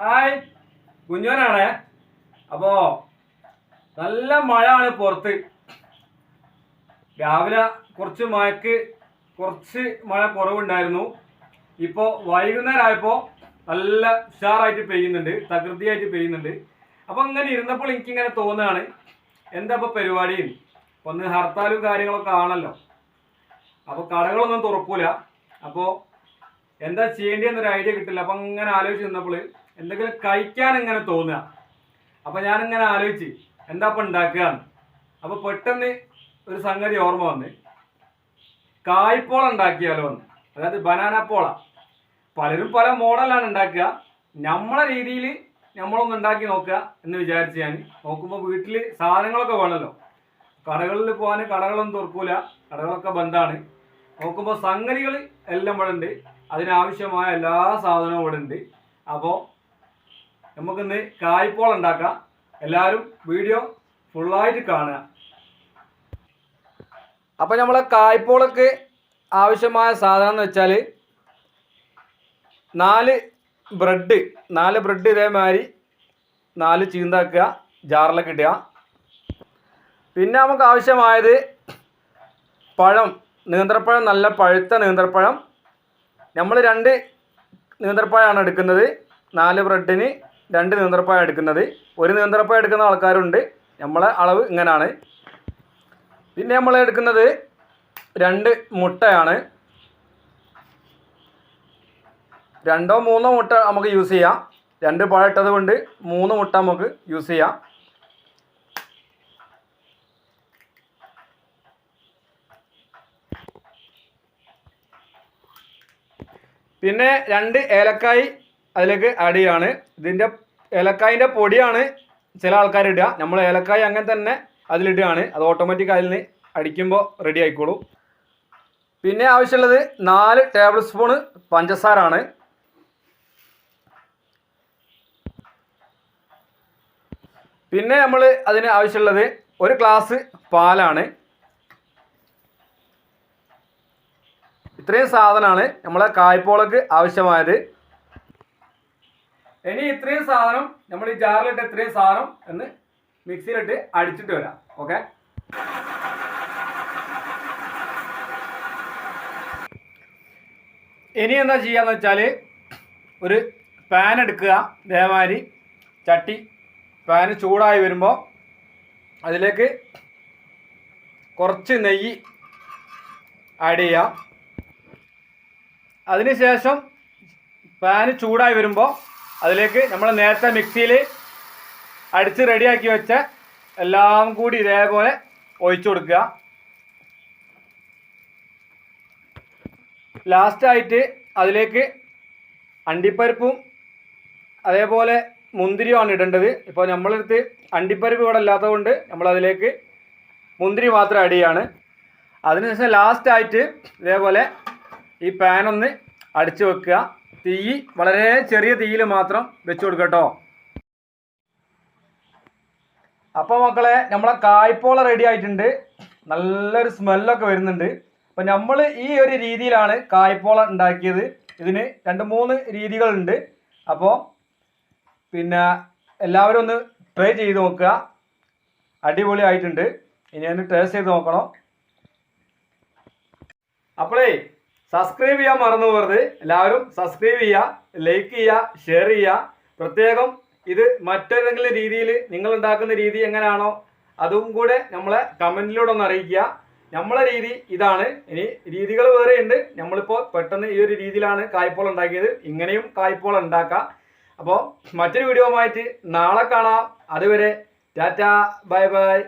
Hi. കുഞ്ഞോനാണേ അപ്പോ നല്ല മഴയാണ് പുറത്ത്. രാവിലെ കുറച്ച് മഴക്ക് കുറച്ച് മഴ കുറവുണ്ടായിരുന്നു. ഇപ്പോൾ വൈകുന്നേരം ആയപ്പോൾ നല്ല ഉഷാറായിട്ട് പെയ്യുന്നുണ്ട് തകൃതിയായിട്ട് പെയ്യുന്നുണ്ട്. അപ്പോൾ അങ്ങനെ ഇരുന്നപ്പോൾ എനിക്കിങ്ങനെ തോന്നുകയാണ് എന്താ ഇപ്പോൾ പരിപാടിയും ഒന്ന് ഹർത്താലും കാര്യങ്ങളൊക്കെ ആണല്ലോ. അപ്പോൾ കടകളൊന്നും തുറക്കൂല. അപ്പോൾ എന്താ ചെയ്യേണ്ടതെന്നൊരു ഐഡിയ കിട്ടില്ല. അപ്പം അങ്ങനെ ആലോചിച്ച് നിന്നപ്പോൾ എന്തെങ്കിലും കഴിക്കാൻ ഇങ്ങനെ തോന്നുക. അപ്പം ഞാനിങ്ങനെ ആലോചിച്ച് എന്താ ഇപ്പം ഉണ്ടാക്കുകയാണ് അപ്പോൾ പെട്ടെന്ന് ഒരു സംഗതി ഓർമ്മ വന്ന്. കായ്പോള ഉണ്ടാക്കിയാലോ എന്ന്. അതായത് ബനാന പോള. പലരും പല മോഡലാണ് ഉണ്ടാക്കുക നമ്മളെ രീതിയിൽ നമ്മളൊന്ന് ഉണ്ടാക്കി നോക്കുക എന്ന് വിചാരിച്ച് ഞാൻ നോക്കുമ്പോൾ വീട്ടിൽ സാധനങ്ങളൊക്കെ വേണമല്ലോ കടകളിൽ പോകാൻ കടകളൊന്നും തുറക്കൂല. കടകളൊക്കെ ബന്ധാണ്. നോക്കുമ്പോൾ സംഗതികൾ എല്ലാം ഇവിടെ ഉണ്ട് അതിനാവശ്യമായ എല്ലാ സാധനവും ഇവിടെ ഉണ്ട് അപ്പോൾ നമുക്കിന്ന് കായ്പോൾ ഉണ്ടാക്കാം. എല്ലാവരും വീഡിയോ ഫുള്ളായിട്ട് കാണുക. അപ്പോൾ നമ്മളെ കായ്പോളക്ക് ആവശ്യമായ സാധനം എന്ന് വെച്ചാൽ നാല് ബ്രെഡ് നാല് ബ്രെഡ് ഇതേമാതിരി നാല് ചീന്താക്കുക ജാറിലൊക്കെ ഇടുക. പിന്നെ നമുക്ക് ആവശ്യമായത് പഴം നേന്ത്രപ്പഴം നല്ല പഴുത്ത നേന്ത്രപ്പഴം. നമ്മൾ രണ്ട് നേന്ത്രപ്പഴമാണ് എടുക്കുന്നത്. നാല് ബ്രെഡിന് രണ്ട് നേന്ത്രപ്പഴം എടുക്കുന്നത്. ഒരു നേന്ത്രപ്പഴം എടുക്കുന്ന ആൾക്കാരുണ്ട്. നമ്മളെ അളവ് ഇങ്ങനെയാണ് പിന്നെ നമ്മൾ എടുക്കുന്നത് രണ്ട് മുട്ടയാണ്. രണ്ടോ മൂന്നോ മുട്ട നമുക്ക് യൂസ് ചെയ്യാം. രണ്ട് പഴം ഇട്ടത് കൊണ്ട് മൂന്ന് മുട്ട നമുക്ക് യൂസ് ചെയ്യാം. പിന്നെ രണ്ട് ഏലക്കായി അതിലേക്ക് ആഡ് ചെയ്യാണ്. ഇതിന്റെ ഏലക്കായിന്റെ പൊടിയാണ് ചില ആൾക്കാർ ഇടുക. നമ്മൾ ഏലക്കായ അങ്ങനെ തന്നെ അതിലിടുകയാണ്. അത് ഓട്ടോമാറ്റിക് അതിൽ നിന്ന് അടിക്കുമ്പോൾ റെഡി ആയിക്കോളും. പിന്നെ ആവശ്യമുള്ളത് നാല് ടേബിൾ സ്പൂണ് പഞ്ചസാരാണ്. പിന്നെ നമ്മൾ അതിന് ആവശ്യമുള്ളത് ഒരു ഗ്ലാസ് പാലാണ്. ഇത്രയും സാധനമാണ് നമ്മളെ കായ്പോളക്ക് ആവശ്യമായത്. ഇനി ഇത്രയും സാധനം നമ്മൾ ഈ ജാറിലിട്ട് ഇത്രയും സാധനം എന്ന് മിക്സിയിലിട്ട് അടിച്ചിട്ട് വരാം. ഓക്കെ ഇനി എന്താ ചെയ്യാന്ന് വെച്ചാൽ ഒരു പാൻ എടുക്കുക. ഇതേമാതിരി ചട്ടി പാൻ ചൂടായി വരുമ്പോൾ അതിലേക്ക് കുറച്ച് നെയ്യ് ആഡ് ചെയ്യാം അതിനുശേഷം പാന് ചൂടായി വരുമ്പോൾ അതിലേക്ക് നമ്മൾ നേരത്തെ മിക്സിയിൽ അടിച്ച് റെഡിയാക്കി വെച്ച എല്ലാം കൂടി ഇതേപോലെ ഒഴിച്ചു കൊടുക്കുക. ലാസ്റ്റായിട്ട് അതിലേക്ക് അണ്ടിപ്പരിപ്പും അതേപോലെ മുന്തിരിയുമാണ് ഇടേണ്ടത്. ഇപ്പോൾ നമ്മളെടുത്ത് അണ്ടിപ്പരിപ്പ് ഇവിടെ ഇല്ലാത്തത് കൊണ്ട് നമ്മൾ അതിലേക്ക് മുന്തിരി മാത്രം ആഡ് ചെയ്യാണ്. അതിനുശേഷം ലാസ്റ്റായിട്ട് ഇതേപോലെ ഈ പാനൊന്ന് അടിച്ചു വെക്കുക. തീ വളരെ ചെറിയ തീയിൽ മാത്രം വെച്ച് കൊടുക്കട്ടോ. അപ്പോൾ മക്കളെ നമ്മളെ കായ്പോള റെഡി ആയിട്ടുണ്ട്. നല്ലൊരു സ്മെല്ലൊക്കെ വരുന്നുണ്ട്. അപ്പോൾ നമ്മൾ ഈ ഒരു രീതിയിലാണ് കായ്പോള ഉണ്ടാക്കിയത്. ഇതിന് രണ്ട് മൂന്ന് രീതികളുണ്ട്. അപ്പോൾ പിന്നെ എല്ലാവരും ഒന്ന് ട്രൈ ചെയ്ത് നോക്കുക. അടിപൊളി ആയിട്ടുണ്ട് ഇനി ഒന്ന് ടേസ്റ്റ് ചെയ്ത് നോക്കണം. അപ്പോളേ സബ്സ്ക്രൈബ് ചെയ്യാൻ മറന്നു പോകരുത്. എല്ലാവരും സബ്സ്ക്രൈബ് ചെയ്യുക ലൈക്ക് ചെയ്യുക ഷെയർ ചെയ്യുക. പ്രത്യേകം ഇത് മറ്റേതെങ്കിലും രീതിയിൽ നിങ്ങൾ ഉണ്ടാക്കുന്ന രീതി എങ്ങനെയാണോ അതും കൂടെ നമ്മളെ കമന്റിലൂടെ ഒന്ന് അറിയിക്കുക. നമ്മളെ രീതി ഇതാണ്. ഇനി രീതികൾ വേറെയുണ്ട് നമ്മളിപ്പോൾ പെട്ടെന്ന് ഈ ഒരു രീതിയിലാണ് കായ്പോൾ ഉണ്ടാക്കിയത്. ഇങ്ങനെയും കായ്പോൾ ഉണ്ടാക്കാം. അപ്പോൾ മറ്റൊരു വീഡിയോ ആയിട്ട് നാളെ കാണാം. അതുവരെ ടാറ്റ ബൈ ബൈ.